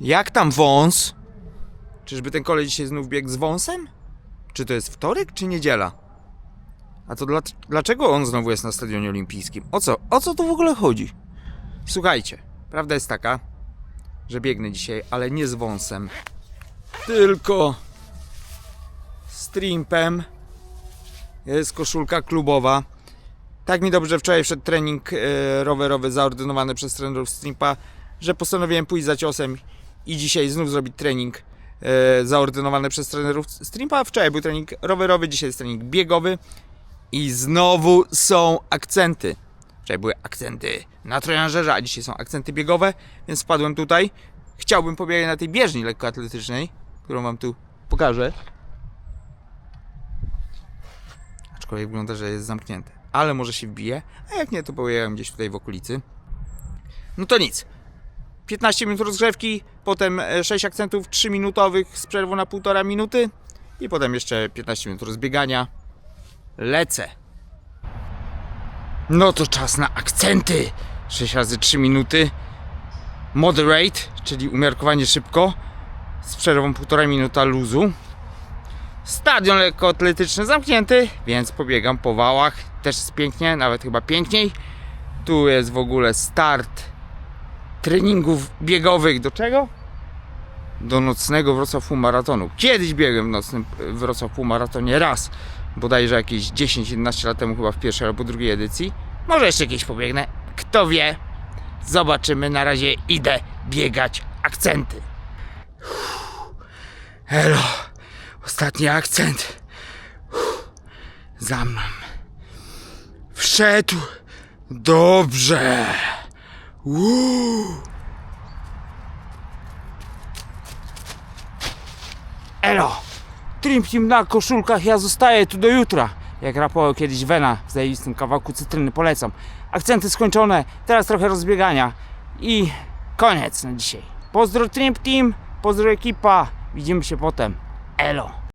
Jak tam wąs? Czyżby ten kolej dzisiaj znów biegł z wąsem? Czy to jest wtorek, czy niedziela? A to dla, dlaczego on znowu jest na stadionie olimpijskim? O co? O co tu w ogóle chodzi? Słuchajcie, prawda jest taka, że biegnę dzisiaj, ale nie z wąsem, tylko z trimpem. Jest koszulka klubowa. Tak mi dobrze wczoraj wszedł trening e, rowerowy zaordynowany przez trenerów Strimpa, że postanowiłem pójść za ciosem i dzisiaj znów zrobić trening e, zaordynowany przez trenerów Strimpa. Wczoraj był trening rowerowy, dzisiaj jest trening biegowy i znowu są akcenty. Wczoraj były akcenty na trojanżerze, a dzisiaj są akcenty biegowe, więc wpadłem tutaj. Chciałbym pobiegać na tej bieżni lekkoatletycznej, którą wam tu pokażę. Aczkolwiek wygląda, że jest zamknięte. Ale może się wbije, a jak nie, to pobiegam gdzieś tutaj w okolicy. No to nic. 15 minut rozgrzewki, potem 6 akcentów 3-minutowych z przerwą na 1,5 minuty i potem jeszcze 15 minut rozbiegania. Lecę. No to czas na akcenty. 6 razy 3 minuty. Moderate, czyli umiarkowanie szybko, z przerwą 1,5 minuta luzu. Stadion lekkoatletyczny zamknięty, więc pobiegam po wałach. Też jest pięknie, nawet chyba piękniej. Tu jest w ogóle start treningów biegowych. Do czego? Do nocnego Wrocław Full Maratonu. Kiedyś biegłem w nocnym Wrocław Full Maratonie raz, bodajże jakieś 10-11 lat temu, chyba w pierwszej albo drugiej edycji. Może jeszcze kiedyś pobiegnę. Kto wie? Zobaczymy. Na razie idę biegać akcenty. Elo. Ostatni akcent. Uff, Za mną. Wszedł. Dobrze. Uuu. Elo. Trim Team na koszulkach, ja zostaję tu do jutra. Jak rapował kiedyś Wena w zajebistym kawałku cytryny, polecam. Akcenty skończone, teraz trochę rozbiegania i koniec na dzisiaj. Pozdro Trim Team, pozdro ekipa, widzimy się potem. Elo.